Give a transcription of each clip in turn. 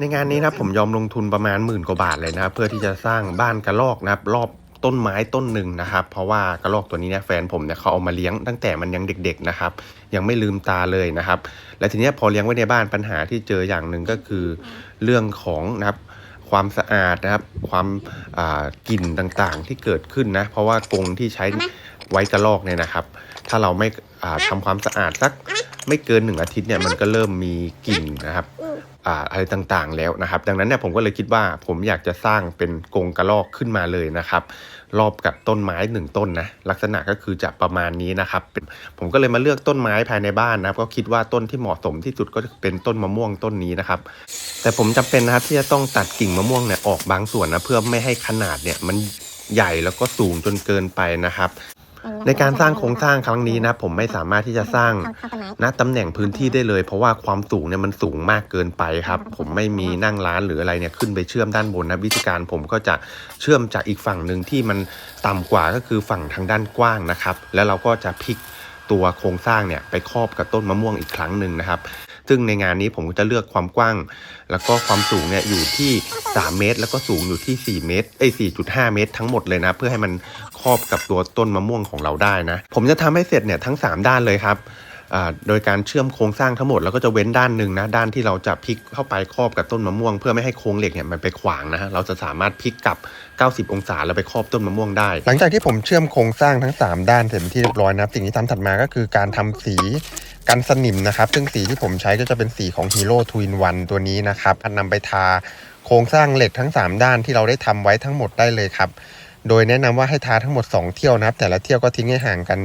ในงานนี้นะครับผมยอมลงทุนประมาณหมื่นกว่าบาทเลยนะครับเพื่อที่จะสร้างบ้านกระรอกนะครับรอบต้นไม้ต้นหนึ่งนะครับ เพราะว่ากระรอกตัวนี้เนี่ยแฟนผมเนี่ยเขาเอามาเลี้ยงตั้งแต่มันยังเด็ก ๆนะครับ ยังไม่ลืมตาเลยนะครับ และทีนี้พอเลี้ยงไว้ในบ้านปัญหาที่เจออย่างหนึ่งก็คือเรื่องของนะครับความสะอาดนะครับ ความกลิ่นต่างๆที่เกิดขึ้นนะ เพราะว่ากรงที่ใช้ไว้กระรอกเนี่ยนะครับ ถ้าเราไม่อ่าทำความสะอาดสักไม่เกินหนึ่งอาทิตย์เนี่ยมันก็เริ่มมีกลิ่นนะครับ อะไรต่างๆ แล้วนะครับ ดังนั้นเนี่ยผมก็เลยคิดว่าผมอยากจะสร้างเป็นกรงกระรอกขึ้นมาเลยนะครับ รอบกับต้นไม้หนึ่งต้นนะลักษณะก็คือจะประมาณนี้นะครับ ผมก็เลยมาเลือกต้นไม้ภายในบ้านนะครับ ก็คิดว่าต้นที่เหมาะสมที่สุดก็เป็นต้นมะม่วงต้นนี้นะครับ แต่ผมจำเป็นนะครับที่จะต้องตัดกิ่งมะม่วงเนี่ยออกบางส่วนนะเพื่อไม่ให้ขนาดเนี่ยมันใหญ่แล้วก็สูงจนเกินไปนะครับ ในการสร้างโครงสร้างครั้งนี้นะผมไม่สามารถที่จะสร้างณตำแหน่งพื้นที่ได้เลย เพราะว่าความสูงเนี่ยมันสูงมากเกินไปครับ ผมไม่มีนั่งร้านหรืออะไรเนี่ยขึ้นไปเชื่อมด้านบนนะวิธีการผมก็จะเชื่อมจากอีกฝั่งหนึ่งที่มันต่ำกว่าก็คือฝั่งทางด้านกว้างนะครับ แล้วเราก็จะพลิกตัวโครงสร้างเนี่ยไปครอบกับต้นมะม่วงอีกครั้งหนึ่งนะครับ ซึ่งในงานนี้ผมก็จะเลือกความกว้าง แล้วก็ความสูงเนี่ยอยู่ที่ 3 เมตร แล้วก็สูงอยู่ที่ 4 เมตรเอ้ย4.5 เมตร ทั้งหมดเลยนะ เพื่อให้มันครอบกับตัวต้นมะม่วงของเราได้นะ ผมจะทำให้เสร็จเนี่ยทั้ง 3 ด้านเลยครับอ่าโดยการเชื่อมโครงสร้างทั้งหมดแล้วก็จะเว้นด้านหนึ่งนะด้านที่เราจะพลิกเข้าไปครอบกับต้นมะม่วง เพื่อไม่ให้โครงเหล็กเนี่ยมันไปขวางนะฮะเราจะสามารถพลิกกลับ 90 องศาแล้วไปครอบต้นมะม่วงได้ หลังจากที่ผมเชื่อมโครงสร้างทั้ง 3 ด้านเสร็จเป็นที่เรียบร้อยนะสิ่งที่ทำถัดมาก็คือการทำสี กันสนิมนะครับ ซึ่งสีที่ผมใช้ก็จะเป็นสีของ Hero t w i n 1ตัวนี้นะครับนำไปทาโครงสร้างเหล็กทั้ง 3 ด้านที่เราได้ทำไว้ทั้งหมดได้เลยครับ โดยแนะนำว่าให้ทาทั้งหมด 2 เที่ยวนะครับ แต่ละเที่ยวก็ทิ้งให้ห่างกัน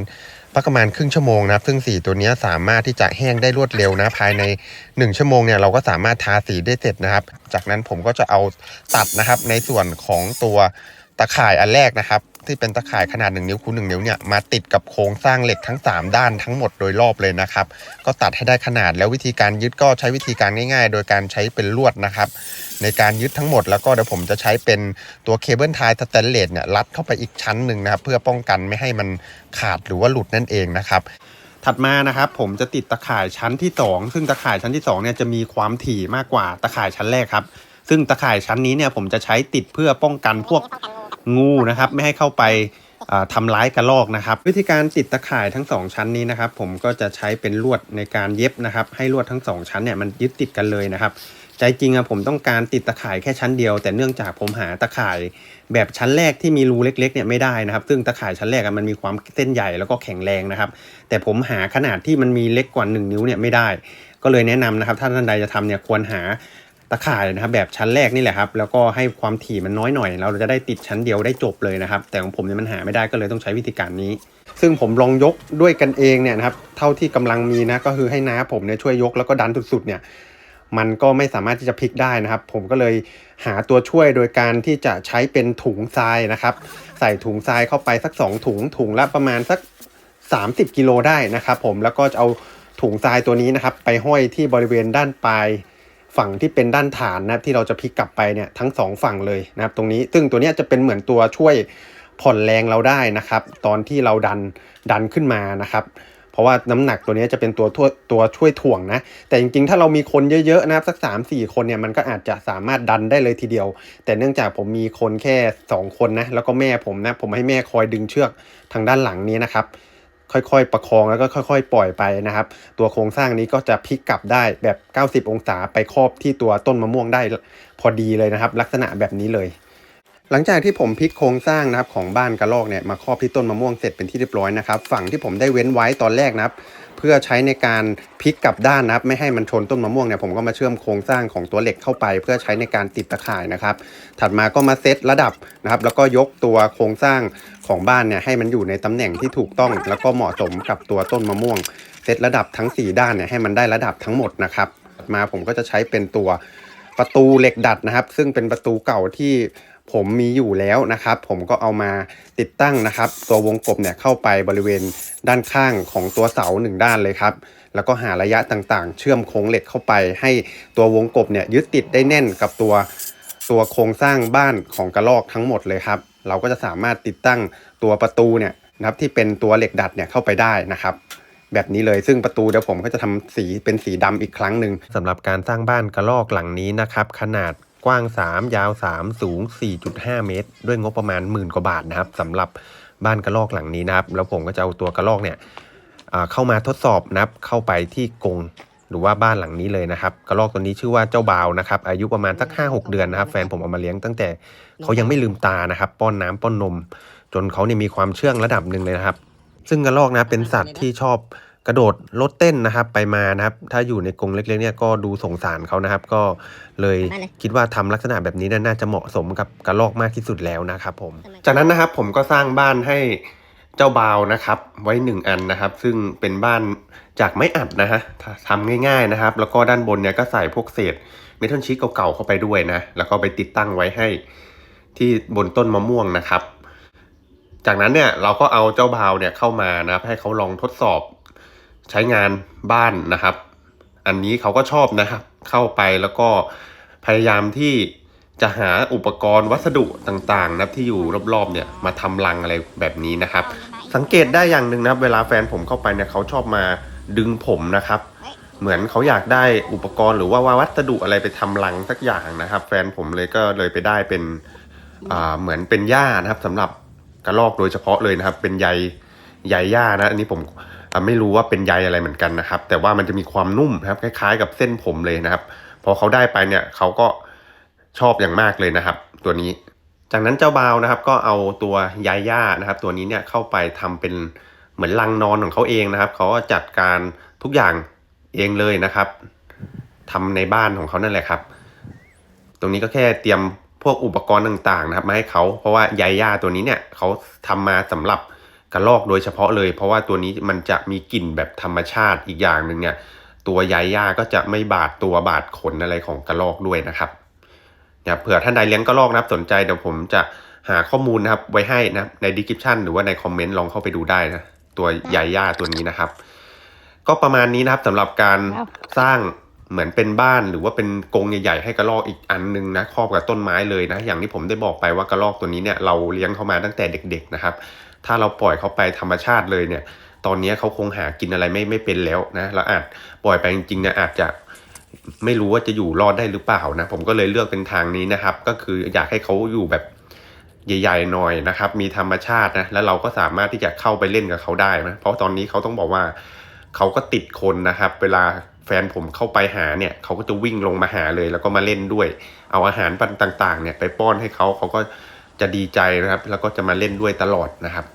ประมาณครึ่งชั่วโมงนะครับ ซึ่งสีตัวนี้สามารถที่จะแห้งได้รวดเร็วนะ ภายใน 1 ชั่วโมงเนี่ยเราก็สามารถทาสีได้เสร็จนะครับ จากนั้นผมก็จะเอาตัดนะครับในส่วนของตัวตะข่ายอันแรกนะครับ ที่เป็นตะข่ายขนาด 1 นิ้วคูณ1นิ้วเนี่ยมาติดกับโครงสร้างเหล็กทั้ง 3 ด้านทั้งหมดโดยรอบเลยนะครับ ก็ตัดให้ได้ขนาดแล้ววิธีการยึดก็ใช้วิธีการง่าย ๆ โดยการใช้เป็นลวดนะครับ ในการยึดทั้งหมดแล้วก็เดี๋ยวผมจะใช้เป็นตัวเคเบิลไทยสแตนเลสเนี่ยรัดเข้าไปอีกชั้นหนึ่งนะครับเพื่อป้องกันไม่ให้มันขาดหรือว่าหลุดนั่นเองนะครับถัดมานะครับผมจะติดตะข่ายชั้นที่ 2 ซึ่งตะข่ายชั้นที่2เนี่ยจะมีความถี่มากกว่าตะข่ายชั้นแรกครับ ซึ่งตะข่ายชั้นนี้เนี่ยผมจะใช้ติดเพื่อป้องกันพวก งูนะครับ ไม่ให้เข้าไปอ่าทำร้ายกระรอกนะครับ วิธีการติดตะข่ายทั้ง 2 ชั้นนี้นะครับ ผมก็จะใช้เป็นลวดในการเย็บนะครับ ให้ลวดทั้ง 2 ชั้นเนี่ยมันยึดติดกันเลยนะครับใจจริงอะผมต้องการติดตะข่ายแค่ชั้นเดียว แต่เนื่องจากผมหาตะข่ายแบบชั้นแรกที่มีรูเล็กๆเนี่ยไม่ได้นะครับ ซึ่งตะข่ายชั้นแรกอะมันมีความเส้นใหญ่แล้วก็แข็งแรงนะครับ แต่ผมหาขนาดที่มันมีเล็กกว่า 1 นิ้วเนี่ยไม่ได้ ก็เลยแนะนำนะครับ ถ้าท่านใดจะทำเนี่ยควรหา ตะข่ายนะครับแบบชั้นแรกนี่แหละครับ แล้วก็ให้ความถี่มันน้อยหน่อย เราจะได้ติดชั้นเดียวได้จบเลยนะครับ แต่ของผมเนี่ยมันหาไม่ได้ก็เลยต้องใช้วิธีการนี้ ซึ่งผมลองยกด้วยกันเองเนี่ยนะครับเท่าที่กำลังมีนะก็คือให้น้าผมเนี่ยช่วยยกแล้วก็ดันสุดๆเนี่ยมันก็ไม่สามารถที่จะพลิกได้นะครับ ผมก็เลยหาตัวช่วยโดยการที่จะใช้เป็นถุงทรายนะครับ ใส่ถุงทรายเข้าไปสัก 2 ถุง ถุงละประมาณสัก 30 กิโลได้นะครับ ผมแล้วก็จะเอาถุงทรายตัวนี้นะครับ ไปห้อยที่บริเวณด้านปลาย ฝั่งที่เป็นด้านฐานนะครับที่เราจะพลิกกลับไปเนี่ยทั้งสองฝั่งเลยนะครับตรงนี้ซึ่งตัวนี้จะเป็นเหมือนตัวช่วยผ่อนแรงเราได้นะครับ ตอนที่เราดันดันขึ้นมานะครับเพราะว่าน้ำหนักตัวนี้จะเป็นตัวตัวตัวช่วยถ่วงนะ แต่จริงๆ ถ้าเรามีคนเยอะๆนะครับสัก 3 4 คนเนี่ยมันก็อาจจะสามารถดันได้เลยทีเดียว แต่เนื่องจากผมมีคนแค่ 2 คนนะแล้วก็แม่ผมนะผมให้แม่คอยดึงเชือกทางด้านหลังนี้นะครับ ค่อยๆ ประคองแล้วก็ค่อย ๆ ปล่อยไปนะครับ ตัวโครงสร้างนี้ก็จะพลิกกลับได้แบบ 90 องศาไปครอบที่ตัวต้นมะม่วงได้พอดีเลยนะครับ ลักษณะแบบนี้เลย หลังจากที่ผมพลิกโครงสร้างนะครับของบ้านกระรอกเนี่ยมาครอบที่ต้นมะม่วงเสร็จเป็นที่เรียบร้อยนะครับ ฝั่งที่ผมได้เว้นไว้ตอนแรกนะครับเพื่อใช้ในการพลิกกลับด้านนะครับ ไม่ให้มันชนต้นมะม่วงเนี่ยผมก็มาเชื่อมโครงสร้างของตัวเหล็กเข้าไป เพื่อใช้ในการติดตะข่ายนะครับ ถัดมาก็มาเซตระดับนะครับ แล้วก็ยกตัวโครงสร้าง ของบ้านเนี่ยให้มันอยู่ในตำแหน่งที่ถูกต้อง แล้วก็เหมาะสมกับตัวต้นมะม่วง เซตระดับทั้ง 4 ด้านเนี่ยให้มันได้ระดับทั้งหมดนะครับ มาผมก็จะใช้เป็นตัวประตูเหล็กดัดนะครับ ซึ่งเป็นประตูเก่าที่ผมมีอยู่แล้วนะครับ ผมก็เอามาติดตั้งนะครับ ตัววงกบเนี่ยเข้าไปบริเวณด้านข้างของตัวเสาหนึ่งด้านเลยครับ แล้วก็หาระยะต่างๆ เชื่อมโครงเหล็กเข้าไป ให้ตัววงกบเนี่ยยึดติดได้แน่นกับตัวตัวโครงสร้างบ้านของกระรอกทั้งหมดเลยครับ เราก็จะสามารถติดตั้งตัวประตูเนี่ยนะครับที่เป็นตัวเหล็กดัดเนี่ยเข้าไปได้นะครับแบบนี้เลยซึ่งประตูเดี๋ยวผมก็จะทำสีเป็นสีดำอีกครั้งหนึ่งสำหรับการสร้างบ้านกระลอกหลังนี้นะครับ ขนาดกว้าง 3 ยาว 3 สูง 4.5 เมตร ด้วยงบประมาณหมื่นกว่าบาทนะครับสำหรับบ้านกระลอกหลังนี้นะครับ แล้วผมก็จะเอาตัวกระลอกเนี่ยเข้ามาทดสอบนะครับเข้าไปที่กรง หรือว่าบ้านหลังนี้เลยนะครับกระลอกตัวนี้ชื่อว่าเจ้าบาวนะครับอายุประมาณสัก 5-6 เดือนนะครับ แฟนผมเอามาเลี้ยงตั้งแต่เขายังไม่ลืมตานะครับ ป้อนน้ำป้อนนม จนเขาเนี่ยมีความเชื่องระดับหนึ่งเลยนะครับ ซึ่งกระรอกนะเป็นสัตว์ที่ชอบกระโดดลดเต้นนะครับไปมานะครับ ถ้าอยู่ในกรงเล็กๆเนี่ยก็ดูสงสารเขานะครับ ก็เลยคิดว่าทำลักษณะแบบนี้น่าจะเหมาะสมกับกระรอกมากที่สุดแล้วนะครับผม จากนั้นนะครับผมก็สร้างบ้านให้ เจ้าบาวนะครับ ไว้หนึ่งอันนะครับ ซึ่งเป็นบ้านจากไม้อัดนะฮะทำง่ายๆนะครับ แล้วก็ด้านบนเนี่ยก็ใส่พวกเศษเมทัลชีตเก่าๆเข้าไปด้วยนะ แล้วก็ไปติดตั้งไว้ให้ที่บนต้นมะม่วงนะครับ จากนั้นเนี่ยเราก็เอาเจ้าบาวเนี่ยเข้ามานะให้เขาลองทดสอบใช้งานบ้านนะครับ อันนี้เขาก็ชอบนะครับ เข้าไปแล้วก็พยายามที่ จะหาอุปกรณ์วัสดุต่างๆนะครับที่อยู่รอบๆเนี่ยมาทำรังอะไรแบบนี้นะครับ สังเกตได้อย่างหนึ่งนะครับเวลาแฟนผมเข้าไปเนี่ยเขาชอบมาดึงผมนะครับ เหมือนเขาอยากได้อุปกรณ์หรือว่าวัสดุอะไรไปทำรังสักอย่างนะครับ แฟนผมเลยก็เลยไปได้เป็นอ่าเหมือนเป็นหญ้านะครับสำหรับกระรอกโดยเฉพาะเลยนะครับ เป็นใยใยหญ้านะอันนี้ผมอ่าไม่รู้ว่าเป็นใยอะไรเหมือนกันนะครับ แต่ว่ามันจะมีความนุ่มนะครับ คล้ายๆ กับเส้นผมเลยนะครับ พอเขาได้ไปเนี่ยเขาก็ ชอบอย่างมากเลยนะครับ ตัวนี้ จากนั้นเจ้าบาวนะครับ ก็เอาตัวยาย่านะครับ ตัวนี้เนี่ยเข้าไปทำเป็นเหมือนรังนอนของเขาเองนะครับเขาก็จัดการทุกอย่างเองเลยนะครับทำในบ้านของเขานั่นแหละครับ ตรงนี้ก็แค่เตรียมพวกอุปกรณ์ต่างๆ นะครับมาให้เขาเพราะว่าใยย่าตัวนี้เนี่ยเขาทำมาสำหรับกระรอกโดยเฉพาะเลย เพราะว่าตัวนี้มันจะมีกลิ่นแบบธรรมชาติอีกอย่างหนึ่งเนี่ย ตัวใยย่าก็จะไม่บาดตัวบาดขนอะไรของกระรอกด้วยนะครับ เนี่ยเผื่อท่านใดเลี้ยงกระรอกนะครับสนใจเดี๋ยวผมจะหาข้อมูลนะครับไว้ให้นะครับในดีคริปชันหรือว่าในคอมเมนต์ลองเข้าไปดูได้นะตัวใยย่าตัวนี้นะครับ ก็ประมาณนี้นะครับสำหรับการสร้างเหมือนเป็นบ้านหรือว่าเป็นกรงใหญ่ๆให้กระรอกอีกอันนึงนะครอบกับต้นไม้เลยนะ อย่างที่ผมได้บอกไปว่ากระรอกตัวนี้เนี่ยเราเลี้ยงเขามาตั้งแต่เด็ก ๆนะครับ ถ้าเราปล่อยเขาไปธรรมชาติเลยเนี่ย ตอนนี้เขาคงหากินอะไรไม่ไม่เป็นแล้วนะแล้วอาจปล่อยไปจริงๆเนี่ยอาจจะ ไม่รู้ว่าจะอยู่รอดได้หรือเปล่านะผมก็เลยเลือกเป็นทางนี้นะครับ ก็คืออยากให้เขาอยู่แบบใหญ่ๆหน่อยนะครับ มีธรรมชาตินะแล้วเราก็สามารถที่จะเข้าไปเล่นกับเขาได้นะเพราะตอนนี้เขาต้องบอกว่าเขาก็ติดคนนะครับ เวลาแฟนผมเข้าไปหาเนี่ยเขาก็จะวิ่งลงมาหาเลย แล้วก็มาเล่นด้วย เอาอาหารปันต่างๆ เนี่ยไปป้อนให้เขาเขาก็จะดีใจนะครับ แล้วก็จะมาเล่นด้วยตลอดนะครับ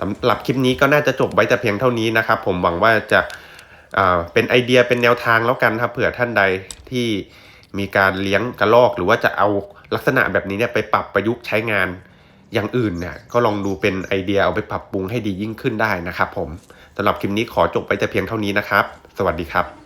สำหรับคลิปนี้ก็น่าจะจบไว้แต่เพียงเท่านี้นะครับ ผมหวังว่าจะ เป็นไอเดียเป็นแนวทางแล้วกันครับเผื่อท่านใดที่มีการเลี้ยงกระรอก หรือว่าจะเอาลักษณะแบบนี้เนี่ยไปปรับประยุกต์ใช้งานอย่างอื่นเนี่ยก็ลองดูเป็นไอเดียเอาไปปรับปรุงให้ดียิ่งขึ้นได้นะครับผมสำหรับคลิปนี้ขอจบไปแต่เพียงเท่านี้นะครับ สวัสดีครับ